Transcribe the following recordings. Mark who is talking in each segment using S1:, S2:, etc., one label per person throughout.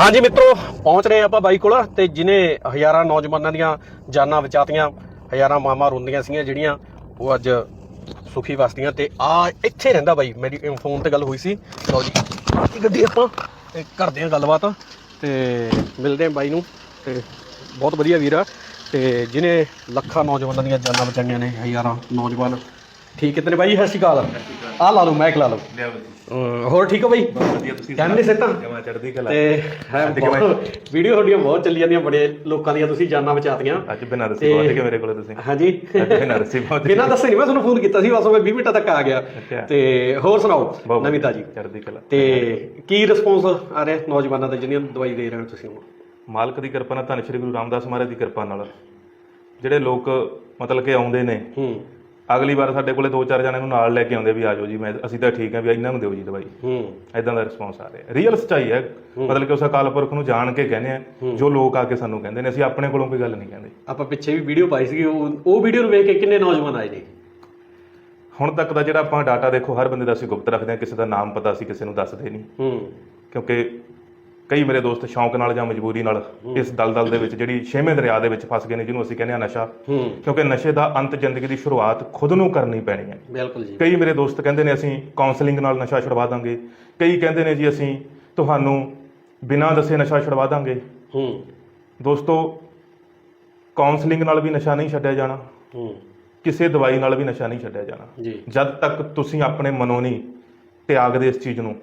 S1: ਹਾਂਜੀ ਮਿੱਤਰੋ, ਪਹੁੰਚ ਰਹੇ ਆਪਾਂ ਬਾਈ ਕੋਲ ਤੇ ਜਿਨੇ ਹਜ਼ਾਰਾਂ ਨੌਜਵਾਨਾਂ ਦੀਆਂ ਜਾਨਾਂ ਬਚਾਤੀਆਂ, ਹਜ਼ਾਰਾਂ ਮਾਵਾਂ ਰੋਂਦੀਆਂ ਸੀਗੀਆਂ ਜਿਹੜੀਆਂ, ਉਹ ਅੱਜ ਸੁਖੀ ਵਸਦੀਆਂ ਤੇ ਆ ਇੱਥੇ ਰਹਿੰਦਾ ਬਾਈ, ਮੇਰੀ ਫੋਨ ਤੇ ਗੱਲ ਹੋਈ ਸੀ। ਲਓ ਜੀ, ਆਹ ਗੱਡੀ ਆਪਾਂ? ਤੇ ਕਰਦੇ ਆ ਗੱਲਬਾਤ ਤੇ ਮਿਲਦੇ ਆ ਬਾਈ ਨੂੰ ਤੇ ਬਹੁਤ ਵਧੀਆ ਵੀਰ ਆ ਤੇ ਜਿਨੇ ਲੱਖਾਂ ਨੌਜਵਾਨਾਂ ਦੀਆਂ ਜਾਨਾਂ ਬਚਾਈਆਂ ਨੇ, ਹਜ਼ਾਰਾਂ ਨੌਜਵਾਨ ਠੀਕ ਕਿਤਨੇ ਬਾਈ ਸਤਿ ਸ਼੍ਰੀ ਅਕਾਲ। ਆ ਲਾ ਲਓ ਮੈਕ ਲਾ ਲਓ। ਹੋਰ ਠੀਕ ਹੋ ਬਾਈ?
S2: ਵਧੀਆ ਤੁਸੀਂ
S1: ਫੈਮਿਲੀ ਸੈਟ ਆ
S2: ਜਮਾ ਚੜਦੀ ਕਲਾ।
S1: ਤੇ ਹੈ ਵੀਡੀਓ ਤੁਹਾਡੀਆਂ ਬਹੁਤ ਚੱਲੀ ਜਾਂਦੀਆਂ ਬੜੇ ਲੋਕਾਂ ਦੀਆਂ ਤੁਸੀਂ ਜਾਨਾਂ ਬਚਾਤੀਆਂ।
S2: ਅੱਜ ਬਿਨਾਂ ਦੱਸੇ ਪਹੁੰਚ ਗਏ ਮੇਰੇ ਕੋਲ ਤੁਸੀਂ।
S1: ਹਾਂਜੀ।
S2: ਅੱਜ ਬਿਨਾਂ ਦੱਸੇ ਪਹੁੰਚ ਗਏ
S1: ਬਿਨਾਂ ਦੱਸੇ ਨਹੀਂ ਮੈਂ ਤੁਹਾਨੂੰ ਫੋਨ ਕੀਤਾ ਸੀ ਬਸ ਮੈਂ 20 ਮਿੰਟਾਂ ਤੱਕ ਆ ਗਿਆ।
S2: ਅੱਛਾ।
S1: ਤੇ ਹੋਰ ਸੁਣਾਓ
S2: ਬਹੁਤ
S1: ਨਵੀਂ ਤਾਜੀ।
S2: ਚੜਦੀ ਕਲਾ।
S1: ਤੇ ਕੀ ਰਿਸਪੌਂਸ ਆ ਰਿਹਾ ਨੌਜਵਾਨਾਂ ਦਾ ਜਿਹਨਾਂ ਨੂੰ ਦਵਾਈ ਦੇ ਰਹੇ ਹੋ ਤੁਸੀਂ ਹੁਣ?
S2: ਮਾਲਕ ਦੀ ਕਿਰਪਾ ਨਾਲ ਧੰਨ ਸ਼੍ਰੀ ਗੁਰੂ ਰਾਮਦਾਸ ਮਹਾਰਾਜ ਦੀ ਕਿਰਪਾ ਨਾਲ। ਜਿਹੜੇ ਲੋਕ ਮਤਲਬ ਕਿ ਆਉਂਦੇ ਨੇ
S1: ਹੂੰ।
S2: ਅਗਲੀ ਵਾਰ ਸਾਡੇ ਕੋਲੇ ਦੋ ਚਾਰ ਜਣਿਆਂ ਨੂੰ ਨਾਲ ਲੈ ਕੇ ਆਉਂਦੇ ਵੀ ਆਜੋ ਜੀ ਮੈਂ ਅਸੀਂ ਤਾਂ ਠੀਕ ਹਾਂ ਵੀ ਇਹਨਾਂ ਨੂੰ ਦਿਓ ਜੀ ਦਵਾਈ।
S1: ਹੂੰ।
S2: ਐਦਾਂ ਦਾ ਰਿਸਪੌਂਸ ਆ ਰਿਹਾ। ਰੀਅਲ ਸੱਚਾਈ ਹੈ। ਮਤਲਬ ਕਿ ਉਸ ਅਕਾਲ ਪੁਰਖ ਨੂੰ ਜਾਣ ਕੇ ਕਹਿੰਦੇ ਆ ਜੋ ਲੋਕ ਆ ਕੇ ਸਾਨੂੰ ਕਹਿੰਦੇ ਨੇ ਅਸੀਂ ਆਪਣੇ ਕੋਲੋਂ ਕੋਈ ਗੱਲ ਨਹੀਂ ਕਹਿੰਦੇ।
S1: ਆਪਾਂ ਪਿੱਛੇ ਵੀ ਵੀਡੀਓ ਪਾਈ ਸੀਗੀ ਉਹ ਉਹ ਵੀਡੀਓ ਨੂੰ ਵੇਖ ਕੇ ਕਿੰਨੇ ਨੌਜਵਾਨ ਆਏ ਨੇ।
S2: ਹੁਣ ਤੱਕ ਦਾ ਜਿਹੜਾ ਆਪਾਂ ਡਾਟਾ ਦੇਖੋ ਹਰ ਬੰਦੇ ਦਾ ਅਸੀਂ ਗੁਪਤ ਰੱਖਦੇ ਹਾਂ ਕਿਸੇ ਦਾ ਨਾਮ ਪਤਾ ਅਸੀਂ ਕਿਸੇ ਨੂੰ ਦੱਸਦੇ ਨਹੀਂ।
S1: ਹੂੰ।
S2: ਕਿਉਂਕਿ ਕਈ ਮੇਰੇ ਦੋਸਤ ਸ਼ੌਂਕ ਨਾਲ ਜਾਂ ਮਜਬੂਰੀ ਨਾਲ ਇਸ ਦਲਦਲ ਦੇ ਵਿੱਚ ਜਿਹੜੀ ਛੇਵੇਂ ਦਰਿਆ ਦੇ ਵਿੱਚ ਫਸ ਗਏ ਨੇ ਜਿਹਨੂੰ ਅਸੀਂ ਕਹਿੰਦੇ ਆ ਨਸ਼ਾ। ਕਿਉਂਕਿ ਨਸ਼ੇ ਦਾ ਅੰਤ ਜ਼ਿੰਦਗੀ ਦੀ ਸ਼ੁਰੂਆਤ ਖੁਦ ਨੂੰ ਕਰਨੀ ਪੈਣੀ ਹੈ।
S1: ਬਿਲਕੁਲ ਜੀ।
S2: ਕਈ ਮੇਰੇ ਦੋਸਤ ਕਹਿੰਦੇ ਨੇ ਅਸੀਂ ਕਾਉਂਸਲਿੰਗ ਨਾਲ ਨਸ਼ਾ ਛੁਡਵਾ ਦਾਂਗੇ। ਕਈ ਕਹਿੰਦੇ ਨੇ ਜੀ ਅਸੀਂ ਤੁਹਾਨੂੰ ਬਿਨਾਂ ਦੱਸੇ ਨਸ਼ਾ ਛੁਡਵਾ ਦਾਂਗੇ।
S1: ਹੂੰ।
S2: ਦੋਸਤੋ ਕਾਉਂਸਲਿੰਗ ਨਾਲ ਵੀ ਨਸ਼ਾ ਨਹੀਂ ਛੱਡਿਆ ਜਾਣਾ।
S1: ਹੂੰ।
S2: ਕਿਸੇ ਦਵਾਈ ਨਾਲ ਵੀ ਨਸ਼ਾ ਨਹੀਂ ਛੱਡਿਆ ਜਾਣਾ।
S1: ਜੀ।
S2: ਜਦ ਤੱਕ ਤੁਸੀਂ ਆਪਣੇ ਮਨੋਂ ਨਹੀਂ ਤਿਆਗਦੇ ਇਸ ਚੀਜ਼ ਨੂੰ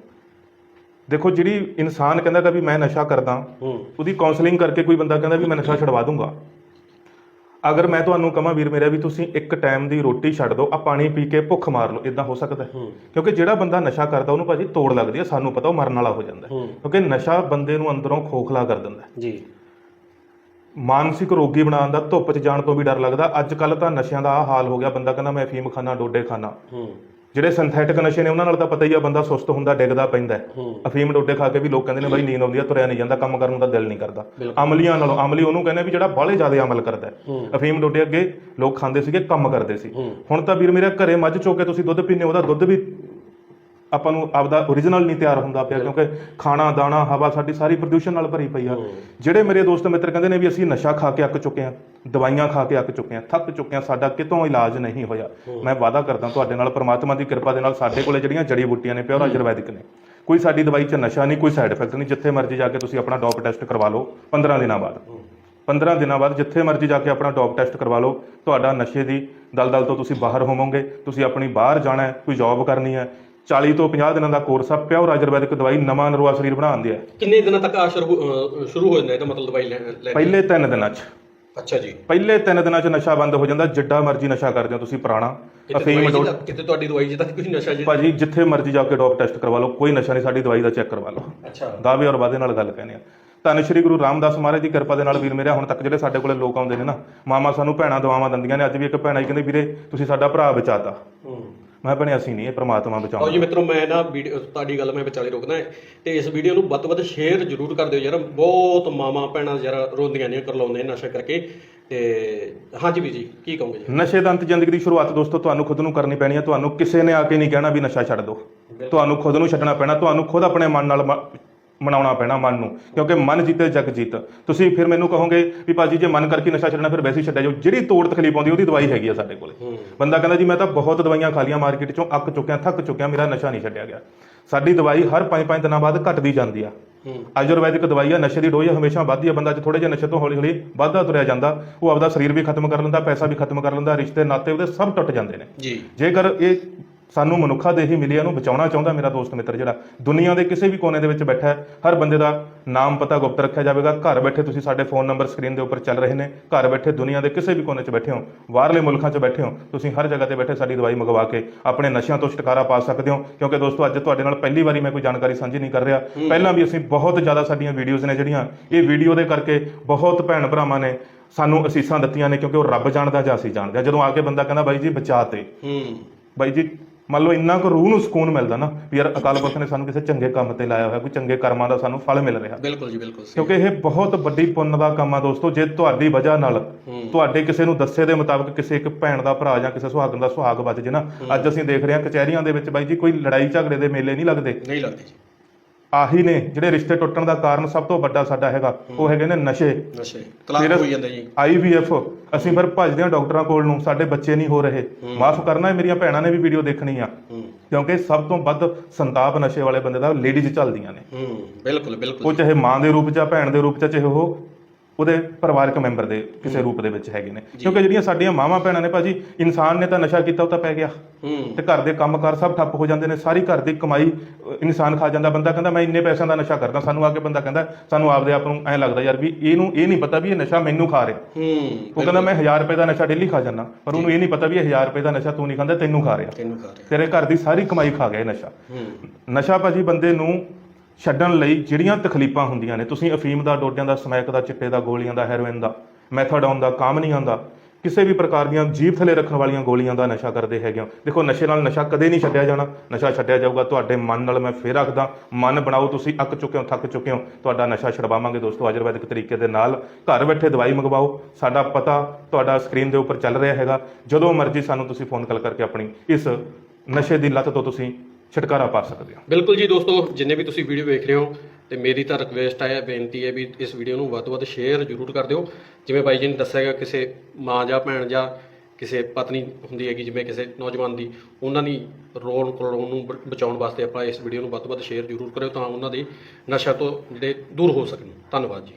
S2: ਦੇਖੋ ਜਿਹੜੀ ਇਨਸਾਨ ਕਹਿੰਦਾ ਕਿ ਵੀ ਮੈਂ ਨਸ਼ਾ ਕਰਦਾ ਉਹਦੀ ਕਾਉਂਸਲਿੰਗ ਕਰਕੇ ਕੋਈ ਬੰਦਾ ਕਹਿੰਦਾ ਵੀ ਮੈਂ ਨਸ਼ਾ ਛਡਵਾ ਦੂੰਗਾ। ਅਗਰ ਮੈਂ ਤੁਹਾਨੂੰ ਕਹਾਂ ਵੀਰ ਮੇਰਾ ਵੀ ਤੁਸੀਂ ਇੱਕ ਟਾਈਮ ਦੀ ਰੋਟੀ ਛੱਡ ਦਿਓ ਆ ਪਾਣੀ ਪੀ ਕੇ ਭੁੱਖ ਮਾਰ ਲਓ ਇਦਾਂ ਹੋ ਸਕਦਾ ਕਿਉਂਕਿ ਜਿਹੜਾ ਬੰਦਾ ਨਸ਼ਾ ਕਰਦਾ ਉਹਨੂੰ ਭਾਜੀ ਤੋੜ ਲੱਗਦੀ ਹੈ ਸਾਨੂੰ ਪਤਾ ਉਹ ਮਰਨ ਵਾਲਾ ਹੋ ਜਾਂਦਾ ਕਿਉਂਕਿ ਨਸ਼ਾ ਬੰਦੇ ਨੂੰ ਅੰਦਰੋਂ ਖੋਖਲਾ ਕਰ ਦਿੰਦਾ।
S1: ਜੀ।
S2: ਮਾਨਸਿਕ ਰੋਗੀ ਬਣਾਉਣ ਦਾ ਧੁੱਪ 'ਚ ਜਾਣ ਤੋਂ ਵੀ ਡਰ ਲੱਗਦਾ। ਅੱਜ ਕੱਲ ਤਾਂ ਨਸ਼ਿਆਂ ਦਾ ਆ ਹਾਲ ਹੋ ਗਿਆ ਬੰਦਾ ਕਹਿੰਦਾ ਮੈਂ ਅਫੀਮ ਖਾਣਾ ਡੋਡੇ ਖਾਣਾ
S1: ਹੂੰ।
S2: ਜਿਹੜੇ ਸਿੰਥੈਟਿਕ ਨਸ਼ੇ ਨੇ ਉਹਨਾਂ ਨਾਲ ਤਾਂ ਪਤਾ ਹੀ ਆ ਬੰਦਾ ਸੁਸਤ ਹੁੰਦਾ ਡਿੱਗਦਾ ਪੈਂਦਾ ਅਫੀਮ ਡੋਡੇ ਖਾ ਕੇ ਵੀ ਲੋਕ ਕਹਿੰਦੇ ਨੇ ਬਾਈ ਨੀਂਦ ਆਉਂਦੀ ਆ ਤੁਰਿਆ ਨਹੀਂ ਜਾਂਦਾ ਕੰਮ ਕਰਨ ਦਾ ਦਿਲ ਨਹੀਂ ਕਰਦਾ। ਅਮਲੀਆਂ ਨਾਲੋਂ ਅਮਲੀ ਉਹਨੂੰ ਕਹਿੰਦੇ ਵੀ ਜਿਹੜਾ ਬਾਹਲੇ ਜ਼ਿਆਦਾ ਅਮਲ ਕਰਦਾ ਅਫੀਮ ਡੋਡੇ ਅੱਗੇ ਲੋਕ ਖਾਂਦੇ ਸੀਗੇ ਕੰਮ ਕਰਦੇ ਸੀ। ਹੁਣ ਤਾਂ ਵੀਰ ਮੇਰੇ ਘਰੇ ਮੱਝ ਚੋ ਕੇ ਤੁਸੀਂ ਦੁੱਧ ਹੋ, ਉਹਦਾ ਦੁੱਧ ਵੀ ਆਪਾਂ ਨੂੰ ਆਪਦਾ ਓਰੀਜਨਲ ਨਹੀਂ ਤਿਆਰ ਹੁੰਦਾ ਪਿਆ ਕਿਉਂਕਿ ਖਾਣਾ ਦਾਣਾ ਹਵਾ ਸਾਡੀ ਸਾਰੀ ਪ੍ਰਦੂਸ਼ਣ ਨਾਲ ਭਰੀ ਪਈ ਆ। ਜਿਹੜੇ ਮੇਰੇ ਦੋਸਤ ਮਿੱਤਰ ਕਹਿੰਦੇ ਨੇ ਵੀ ਅਸੀਂ ਨਸ਼ਾ ਖਾ ਕੇ ਅੱਕ ਚੁੱਕੇ ਆ ਦਵਾਈਆਂ ਖਾ ਕੇ ਅੱਕ ਚੁੱਕੇ ਆ ਥੱਕ ਚੁੱਕੇ ਆ ਸਾਡਾ ਕਿਤੋਂ ਇਲਾਜ ਨਹੀਂ ਹੋਇਆ। ਮੈਂ ਵਾਅਦਾ ਕਰਦਾ ਤੁਹਾਡੇ ਨਾਲ ਪ੍ਰਮਾਤਮਾ ਦੀ ਕਿਰਪਾ ਦੇ ਨਾਲ ਸਾਡੇ ਕੋਲੇ ਜਿਹੜੀਆਂ ਜੜੀ ਬੂਟੀਆਂ ਨੇ ਪਿਓਰ ਆਯੁਰਵੈਦਿਕ ਨੇ ਕੋਈ ਸਾਡੀ ਦਵਾਈ 'ਚ ਨਸ਼ਾ ਨਹੀਂ ਕੋਈ ਸਾਈਡ ਇਫੈਕਟ ਨਹੀਂ ਜਿੱਥੇ ਮਰਜ਼ੀ ਜਾ ਕੇ ਤੁਸੀਂ ਆਪਣਾ ਡੋਪ ਟੈਸਟ ਕਰਵਾ ਲਓ 15 ਦਿਨਾਂ ਬਾਅਦ। 15 ਦਿਨਾਂ ਬਾਅਦ ਜਿੱਥੇ ਮਰਜ਼ੀ ਜਾ ਕੇ ਆਪਣਾ ਡੋਪ ਟੈਸਟ ਕਰਵਾ ਲਓ ਤੁਹਾਡਾ ਨਸ਼ੇ ਦੀ ਦਲਦਲ ਤੋਂ ਤੁਸੀਂ ਬਾਹਰ ਹੋਵੋਗੇ ਤੁਸੀਂ ਆਪਣੀ ਬਾਹਰ ਜਾਣਾ ਹੈ ਕੋਈ ਜੌਬ ਕਰਨੀ ਹੈ 40 ਤੋਂ 50 ਦਿਨਾਂ ਦਾ ਕੋਰਸ ਆ ਪਿਓਰ ਆਯੁਰਵੈਦਿਕ ਦਵਾਈ ਨਵਾਂ ਨਰਵਾ ਸਰੀਰ ਬਣਾਉਣ ਦੀ ਹੈ।
S1: ਕਿੰਨੇ ਦਿਨਾਂ ਤੱਕ ਆ ਸ਼ੁਰੂ ਅਹ ਸ਼ੁਰੂ ਹੋ ਜਾਂਦਾ ਇਹਦਾ ਮਤਲਬ ਦਵਾਈ ਲੈ ਲੈ
S2: ਪਹਿਲੇ 3 ਦਿਨਾਂ 'ਚ।
S1: ਅੱਛਾ ਜੀ।
S2: ਪਹਿਲੇ 3 ਦਿਨਾਂ 'ਚ ਨਸ਼ਾ ਬੰਦ ਹੋ ਜਾਂਦਾ ਜਿੱਡਾ ਮਰਜ਼ੀ ਨਸ਼ਾ ਕਰਦੇ ਹੋ ਤੁਸੀਂ ਪੁਰਾਣਾ।
S1: ਕਿਤੇ
S2: ਅਫੀਮ
S1: ਦਵਾਈ ਕਿਤੇ ਤੁਹਾਡੀ ਦਵਾਈ ਜਿਹਦਾ ਕੁਝ ਨਸ਼ਾ ਜੀ
S2: ਭਾਜੀ ਜਿੱਥੇ ਮਰਜ਼ੀ ਜਾ ਕੇ ਡੋਪ ਟੈਸਟ ਕਰਵਾ ਲਓ ਕੋਈ ਨਸ਼ਾ ਨਹੀਂ ਸਾਡੀ ਦਵਾਈ ਦਾ ਚੈੱਕ ਕਰਵਾ ਲਓ।
S1: ਅੱਛਾ।
S2: ਦਾਅਵੇ ਔਰ ਵਾਅਦੇ ਨਾਲ ਗੱਲ ਕਹਿੰਦੇ ਆ। ਧੰਨ ਸ਼੍ਰੀ ਗੁਰੂ ਰਾਮਦਾਸ ਮਹਾਰਾਜ ਦੀ ਕਿਰਪਾ ਦੇ ਨਾਲ ਵੀਰ ਮੇਰਾ ਹੁਣ ਤੱਕ ਜਿਹੜੇ ਸਾਡੇ ਕੋਲੇ ਲੋਕ ਆਉਂਦੇ ਨੇ ਨਾ ਮਾਮਾ ਸਾਨੂੰ ਭੈਣਾਂ ਦਵਾਵਾਂ ਦਿੰਦੀਆਂ ਨੇ ਅੱਜ ਵੀ ਇੱਕ ਭੈਣ ਆਈ ਕਹਿੰਦੀ ਵੀਰੇ ਤੁਸੀਂ ਸਾਡਾ ਭਰਾ ਬਚਾਤਾ
S1: ਹੂੰ।
S2: ਮੈਂ ਭੈਣੇ ਅਸੀਂ ਨਹੀਂ ਇਹ ਪ੍ਰਮਾਤਮਾ
S1: ਆਓ
S2: ਬਚਾਉਂਦਾ
S1: ਜੀ ਮਿੱਤਰੋ ਮੈਂ ਨਾ ਵੀਡੀਓ ਤੁਹਾਡੀ ਗੱਲ ਮੈਂ ਵਿਚਾਲੇ ਰੋਕਦਾ ਹੈ ਤੇ ਇਸ ਵੀਡੀਓ ਨੂੰ ਵੱਧ ਤੋਂ ਵੱਧ ਸ਼ੇਅਰ ਜ਼ਰੂਰ ਕਰ ਦਿਓ ਯਾਰ। ਬਹੁਤ ਮਾਮਾ ਭੈਣਾਂ ਯਾਰ ਰੋਂਦੀਆਂ ਨੇ ਕਰਲਾਉਂਦੇ ਨੇ ਨਸ਼ਾ ਕਰਕੇ। ਤੇ ਹਾਂਜੀ ਵੀ ਜੀ ਕੀ ਕਹੋਗੇ ਜੀ?
S2: ਨਸ਼ੇ ਦਾ ਅੰਤ ਜ਼ਿੰਦਗੀ ਦੀ ਸ਼ੁਰੂਆਤ ਦੋਸਤੋ ਤੁਹਾਨੂੰ ਖੁਦ ਨੂੰ ਕਰਨੀ ਪੈਣੀ ਹੈ ਤੁਹਾਨੂੰ ਕਿਸੇ ਨੇ ਆ ਕੇ ਨਹੀਂ ਕਹਿਣਾ ਵੀ ਨਸ਼ਾ ਛੱਡ ਦਿਓ। ਤੁਹਾਨੂੰ ਖੁਦ ਨੂੰ ਛੱਡਣਾ ਪੈਣਾ ਤੁਹਾਨੂੰ ਖੁਦ ਆਪਣੇ ਮਨ ਨਾਲ ਮ- ਮਨਾਉਣਾ ਪੈਣਾ ਮਨ ਨੂੰ ਕਿਉਂਕਿ ਮਨ ਜਿੱਤੇ ਜਗ ਜੀਤ। ਤੁਸੀਂ ਫਿਰ ਮੈਨੂੰ ਕਹੋਗੇ ਵੀ ਭਾਜੀ ਜੇ ਮਨ ਕਰਕੇ ਨਸ਼ਾ ਛੱਡਣਾ ਫਿਰ ਵੈਸੇ ਹੀ ਛੱਡਿਆ ਜਾਓ। ਜਿਹੜੀ ਤੋੜ ਤਕਲੀਫ ਆਉਂਦੀ ਉਹਦੀ ਦਵਾਈ ਹੈਗੀ ਆ ਸਾਡੇ ਕੋਲੇ। ਬੰਦਾ ਕਹਿੰਦਾ ਜੀ ਮੈਂ ਤਾਂ ਬਹੁਤ ਦਵਾਈਆਂ ਖਾ ਲਈਆਂ ਮਾਰਕੀਟ ਚੋਂ ਅੱਕ ਚੁੱਕਿਆ ਥੱਕ ਚੁੱਕਿਆ ਮੇਰਾ ਨਸ਼ਾ ਨਹੀਂ ਛੱਡਿਆ ਗਿਆ। ਸਾਡੀ ਦਵਾਈ ਹਰ 5-5 ਦਿਨਾਂ ਬਾਅਦ ਘਟਦੀ ਜਾਂਦੀ ਆ। ਆਯੁਰਵੈਦਿਕ ਦਵਾਈ ਆ ਨਸ਼ੇ ਦੀ ਡੋਜ਼ ਹਮੇਸ਼ਾ ਵੱਧਦੀ ਆ ਬੰਦਾ ਜੇ ਥੋੜੇ ਜਿਹਾ ਨਸ਼ੇ ਤੋਂ ਹੌਲੀ ਹੌਲੀ ਵੱਧਦਾ ਤੁਰਿਆ ਜਾਂਦਾ ਉਹ ਆਪਦਾ ਸਰੀਰ ਵੀ ਖਤਮ ਕਰ ਲੈਂਦਾ ਪੈਸਾ ਵੀ ਖਤਮ ਕਰ ਲੈਂਦਾ ਰਿਸ਼ਤੇ ਨਾਤੇ ਉਹਦੇ ਸਭ ਟੁੱਟ ਜਾਂਦੇ ਨੇ।
S1: ਜੀ।
S2: ਜੇਕਰ ਇਹ ਸਾਨੂੰ ਮਨੁੱਖਾ ਦੇਹੀ ਮਿਲੀ ਆ, ਇਹਨੂੰ ਬਚਾਉਣਾ ਚਾਹੁੰਦਾ ਮੇਰਾ ਦੋਸਤ ਮਿੱਤਰ ਜਿਹੜਾ ਦੁਨੀਆ ਦੇ ਕਿਸੇ ਵੀ ਕੋਨੇ ਦੇ ਵਿੱਚ ਬੈਠਾ ਹੈ ਹਰ ਬੰਦੇ ਦਾ ਨਾਮ ਪਤਾ ਗੁਪਤ ਰੱਖਿਆ ਜਾਵੇਗਾ। ਘਰ ਬੈਠੇ ਤੁਸੀਂ ਸਾਡੇ ਫੋਨ ਨੰਬਰ ਸਕਰੀਨ ਦੇ ਉੱਪਰ ਚੱਲ ਰਹੇ ਨੇ। ਘਰ ਬੈਠੇ ਦੁਨੀਆ ਦੇ ਕਿਸੇ ਵੀ ਕੋਨੇ 'ਚ ਬੈਠੇ ਹੋ ਬਾਹਰਲੇ ਮੁਲਕਾਂ 'ਚ ਬੈਠੇ ਹੋ ਤੁਸੀਂ ਹਰ ਜਗ੍ਹਾ ਤੇ ਬੈਠੇ ਸਾਡੀ ਦਵਾਈ ਮੰਗਵਾ ਕੇ ਆਪਣੇ ਨਸ਼ਿਆਂ ਤੋਂ ਛੁਟਕਾਰਾ ਪਾ ਸਕਦੇ ਹੋ। ਕਿਉਂਕਿ ਦੋਸਤੋ ਅੱਜ ਤੁਹਾਡੇ ਨਾਲ ਪਹਿਲੀ ਵਾਰੀ ਮੈਂ ਕੋਈ ਜਾਣਕਾਰੀ ਸਾਂਝੀ ਨਹੀਂ ਕਰ ਰਿਹਾ। ਪਹਿਲਾਂ ਵੀ ਅਸੀਂ ਬਹੁਤ ਜ਼ਿਆਦਾ ਸਾਡੀਆਂ ਵੀਡੀਓਜ਼ ਨੇ ਜਿਹੜੀਆਂ ਇਹ ਵੀਡੀਓ ਦੇ ਕਰਕੇ ਬਹੁਤ ਭੈਣ ਭਰਾਵਾਂ ਨੇ ਸਾਨੂੰ ਅਸੀਸਾਂ ਦਿੱਤੀਆਂ ਨੇ ਕਿਉਂਕਿ ਉਹ ਰੱਬ ਜਾਣਦਾ ਜਾਂ ਅਸੀਂ ਜਾਣਦੇ ਹਾਂ। ਜਦੋਂ ਆ ਕੇ ਬੰਦਾ ਕਹਿੰਦਾ ਬਾਈ ਜੀ ਬਚਾ ਤੇ।
S1: ਹੂੰ।
S2: ਬਾਈ ਜੀ ਮੰਨ ਲਓ ਇੰਨਾ ਕੁ ਰੂਹ ਨੂੰ ਸਕੂਨ ਮਿਲਦਾ ਨਾ ਵੀ ਯਾਰ ਅਕਾਲ ਪੁਰਖ ਨੇ ਸਾਨੂੰ ਕਿਸੇ ਚੰਗੇ ਕੰਮ ਤੇ ਲਾਇਆ ਹੋਇਆ ਕੋਈ ਚੰਗੇ ਕਰਮਾਂ ਦਾ ਸਾਨੂੰ ਫਲ ਮਿਲ ਰਿਹਾ।
S1: ਬਿਲਕੁਲ ਜੀ ਬਿਲਕੁਲ।
S2: ਕਿਉਂਕਿ ਇਹ ਬਹੁਤ ਵੱਡੀ ਪੁੰਨ ਦਾ ਕੰਮ ਆ ਦੋਸਤੋ ਜੇ ਤੁਹਾਡੀ ਵਜ੍ਹਾ ਨਾਲ ਤੁਹਾਡੇ ਕਿਸੇ ਨੂੰ ਦੱਸੇ ਦੇ ਮੁਤਾਬਕ ਕਿਸੇ ਇੱਕ ਭੈਣ ਦਾ ਭਰਾ ਜਾਂ ਕਿਸੇ ਸੁਹਾਗਣ ਦਾ ਸੁਹਾਗ ਬਚ ਜੇ ਨਾ ਅੱਜ ਅਸੀਂ ਦੇਖ ਰਹੇ ਹਾਂ ਕਚਹਿਰੀਆਂ ਦੇ ਵਿੱਚ ਬਾਈ ਜੀ ਕੋਈ ਲੜਾਈ ਝਗੜੇ ਦੇ ਮੇਲੇ ਨਹੀਂ ਲੱਗਦੇ।
S1: ਨਹੀਂ ਲੱਗਦੀ ਜੀ।
S2: ਆਹੀ ਨੇ ਜਿਹੜੇ ਰਿਸ਼ਤੇ ਟੁੱਟਣ ਦਾ ਕਾਰਨ ਸਭ ਤੋਂ ਵੱਡਾ ਸਾਡਾ ਹੈਗਾ ਉਹ ਹੈਗੇ ਨੇ ਨਸ਼ੇ।
S1: ਨਸ਼ੇ ਤਲਾਕ ਹੋਈ ਜਾਂਦੇ ਜੀ।
S2: ਆਈਵੀਐਫ ਅਸੀਂ ਫਿਰ ਭੱਜਦੇ ਹਾਂ ਡਾਕਟਰਾਂ ਕੋਲ ਨੂੰ ਸਾਡੇ ਬੱਚੇ ਨਹੀਂ ਹੋ ਰਹੇ। ਮਾਫ ਕਰਨਾ ਮੇਰੀਆਂ ਭੈਣਾਂ ਨੇ ਵੀ ਵੀਡੀਓ ਦੇਖਣੀ ਆ।
S1: ਹੂੰ।
S2: ਕਿਉਂਕਿ ਸਭ ਤੋਂ ਵੱਧ ਸੰਤਾਪ ਨਸ਼ੇ ਵਾਲੇ ਬੰਦੇ ਦਾ ਲੇਡੀਜ਼ ਚੱਲਦੀਆਂ ਨੇ।
S1: ਹੂੰ ਬਿਲਕੁਲ
S2: ਉਹ
S1: ਬਿਲਕੁਲ
S2: ਚਾਹੇ ਮਾਂ ਦੇ ਰੂਪ ਚ ਆ ਭੈਣ ਦੇ ਰੂਪ ਚ ਚਾਹੇ ਉਹ ਉਹਦੇ ਪਰਿਵਾਰਕ ਮੈਂਬਰ ਦੇ ਕਿਸੇ ਰੂਪ ਦੇ ਵਿੱਚ ਹੈਗੇ ਨੇ। ਕਿਉਂਕਿ ਜਿਹੜੀਆਂ ਸਾਡੀਆਂ ਮਾਵਾਂ ਭੈਣਾਂ ਨੇ ਭਾਜੀ ਇਨਸਾਨ ਨੇ ਤਾਂ ਨਸ਼ਾ ਕੀਤਾ ਉਹ ਤਾਂ ਪੈ ਗਿਆ। ਤੇ ਘਰ ਦੇ ਕੰਮਕਾਰ ਸਭ ਠੱਪ ਹੋ ਜਾਂਦੇ ਨੇ ਸਾਰੀ ਘਰ ਦੀ ਕਮਾਈ ਇਨਸਾਨ ਖਾ ਜਾਂਦਾ। ਬੰਦਾ ਕਹਿੰਦਾ ਮੈਂ ਇੰਨੇ ਪੈਸਿਆਂ ਦਾ ਨਸ਼ਾ ਕਰਦਾ। ਸਾਨੂੰ ਆ ਕੇ ਬੰਦਾ ਕਹਿੰਦਾ ਸਾਨੂੰ ਆਪਦੇ ਆਪ ਨੂੰ ਐਂ ਲੱਗਦਾ ਯਾਰ ਵੀ ਇਹਨੂੰ ਇਹ ਨਹੀਂ ਪਤਾ ਵੀ ਇਹ ਨਸ਼ਾ ਮੈਨੂੰ ਖਾ ਰਿਹਾ।
S1: ਹੂੰ
S2: ਉਹ ਕਹਿੰਦਾ ਮੈਂ 1000 ਰੁਪਏ ਦਾ ਨਸ਼ਾ ਡੇਲੀ ਖਾ ਜਾਂਦਾ। ਪਰ ਉਹਨੂੰ ਇਹ ਨਹੀਂ ਪਤਾ ਵੀ ਇਹ 1000 ਰੁਪਏ ਦਾ ਨਸ਼ਾ ਤੂੰ ਨਹੀਂ ਖਾਂਦਾ ਤੈਨੂੰ ਖਾ ਰਿਹਾ।
S1: ਤੈਨੂੰ ਖਾ ਰਿਹਾ।
S2: ਤੇਰੇ ਘਰ ਦੀ ਸਾਰੀ ਕਮਾਈ ਖਾ ਗਿਆ ਇਹ ਨਸ਼ਾ। ਨਸ਼ਾ ਭਾਜੀ ਬੰਦੇ ਨੂੰ ਛੱਡਣ ਲਈ ਜਿਹੜੀਆਂ ਤਕਲੀਫਾਂ ਹੁੰਦੀਆਂ ਨੇ, ਤੁਸੀਂ ਅਫੀਮ ਦਾ, ਡੋਡਿਆਂ ਦਾ, ਸਮੈਕ ਦਾ, ਚਿੱਟੇ ਦਾ, ਗੋਲੀਆਂ ਦਾ, ਹੈਰੋਇਨ ਦਾ, ਮੈਥਾਡੋਨ ਦਾ ਕੰਮ ਨਹੀਂ ਆਉਂਦਾ ਕਿਸੇ ਵੀ ਪ੍ਰਕਾਰ ਦੀਆਂ ਜੀਭ ਥੱਲੇ ਰੱਖਣ ਵਾਲੀਆਂ ਗੋਲੀਆਂ ਦਾ ਨਸ਼ਾ ਕਰਦੇ ਹੈਗੇ ਹੋ। ਦੇਖੋ, ਨਸ਼ੇ ਨਾਲ ਨਸ਼ਾ ਕਦੇ ਨਹੀਂ ਛੱਡਿਆ ਜਾਣਾ। ਨਸ਼ਾ ਛੱਡਿਆ ਜਾਊਗਾ, ਤੁਹਾਡੇ ਮਨ ਨਾਲ ਮੈਂ ਫੇਰ ਆਖਦਾ, ਮਨ ਬਣਾਓ, ਤੁਸੀਂ ਅੱਕ ਚੁੱਕੇ ਹੋ, ਥੱਕ ਚੁੱਕੇ ਹੋ, ਤੁਹਾਡਾ ਨਸ਼ਾ ਛਡਵਾਵਾਂਗੇ ਦੋਸਤੋ, ਆਯੁਰਵੈਦਿਕ ਤਰੀਕੇ ਦੇ ਨਾਲ। ਘਰ ਬੈਠੇ ਦਵਾਈ ਮੰਗਵਾਓ, ਸਾਡਾ ਪਤਾ ਤੁਹਾਡਾ ਸਕਰੀਨ ਦੇ ਉੱਪਰ ਚੱਲ ਰਿਹਾ ਹੈਗਾ। ਜਦੋਂ ਮਰਜ਼ੀ ਸਾਨੂੰ ਤੁਸੀਂ ਫੋਨ ਕਾਲ ਕਰਕੇ ਆਪਣੀ ਇਸ ਨਸ਼ੇ ਦੀ ਲੱਤ ਤੋਂ ਤੁਸੀਂ ਛੁਟਕਾਰਾ ਪਾ ਸਕਦੇ ਹੋ।
S1: ਬਿਲਕੁਲ ਜੀ ਦੋਸਤੋ, ਜਿੰਨੇ ਵੀ ਤੁਸੀਂ ਵੀਡੀਓ ਵੇਖ ਰਹੇ ਹੋ, ਤੇ ਮੇਰੀ ਤਾਂ ਰਿਕਵੈਸਟ ਹੈ, ਬੇਨਤੀ ਹੈ ਵੀ ਇਸ ਵੀਡੀਓ ਨੂੰ ਵੱਧ ਤੋਂ ਵੱਧ ਸ਼ੇਅਰ ਜ਼ਰੂਰ ਕਰ ਦਿਓ। ਜਿਵੇਂ ਬਾਈ ਜੀ ਨੇ ਦੱਸਿਆ ਹੈਗਾ, ਕਿਸੇ ਮਾਂ ਜਾਂ ਭੈਣ ਜਾਂ ਕਿਸੇ ਪਤਨੀ ਹੁੰਦੀ ਹੈਗੀ, ਜਿਵੇਂ ਕਿਸੇ ਨੌਜਵਾਨ ਦੀ, ਉਹਨਾਂ ਦੀ ਰੋਲ ਕੋਲੋਂ ਨੂੰ ਬਚਾਉਣ ਵਾਸਤੇ ਆਪਾਂ ਇਸ ਵੀਡੀਓ ਨੂੰ ਵੱਧ ਤੋਂ ਵੱਧ ਸ਼ੇਅਰ ਜ਼ਰੂਰ ਕਰਿਓ ਤਾਂ ਉਹਨਾਂ ਦੇ ਨਸ਼ਾ ਤੋਂ ਜਿਹੜੇ ਦੂਰ ਹੋ ਸਕਣ। ਧੰਨਵਾਦ ਜੀ।